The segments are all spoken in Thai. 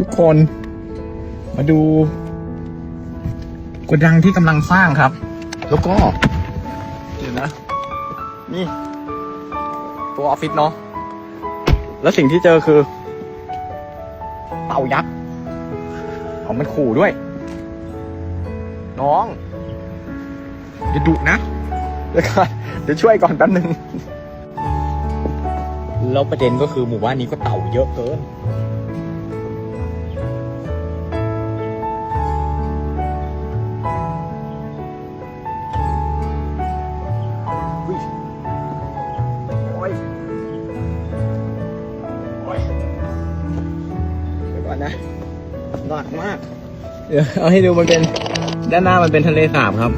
ทุกคนมาดูกระดังที่กำลังสร้างครับ แล้วก็เดี๋ยวนะ นี่ ตัวออฟฟิศเนาะแล้วสิ่งที่เจอคือ เต่ายักษ์เอามันขู่ด้วย น้องอย่าดุนะเดี๋ยวก่อนเดี๋ยวช่วยก่อนแป๊บนึงแล้วประเด็นก็คือหมู่บ้านนี้ก็เต่าเยอะเกิน นนะหนักมาก เดี๋ยวเอาให้ดูมันเป็นด้านหน้ามันเป็นทะเลสาบครับ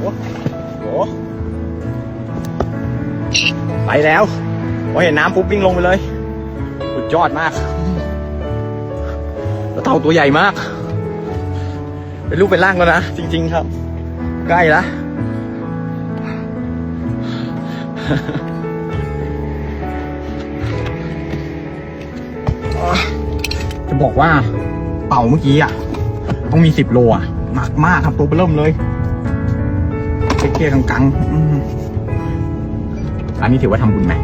โอ้โหไปแล้วพอเห็นน้ำปุ๊บวิ่งลงไปเลย สุดยอดมาก แล้วเต่าตัวใหญ่มาก เป็นรูปเป็นร่างแล้วนะ จริง ๆ ครับ ใกล้ละจะบอกว่าเต่าเมื่อกี้อะ ต้องมีสิบโลอะหนักมากครับตัวเบอเริ่มเลยเกี้ยกังๆ อันนี้ถือว่าทำบุญไหม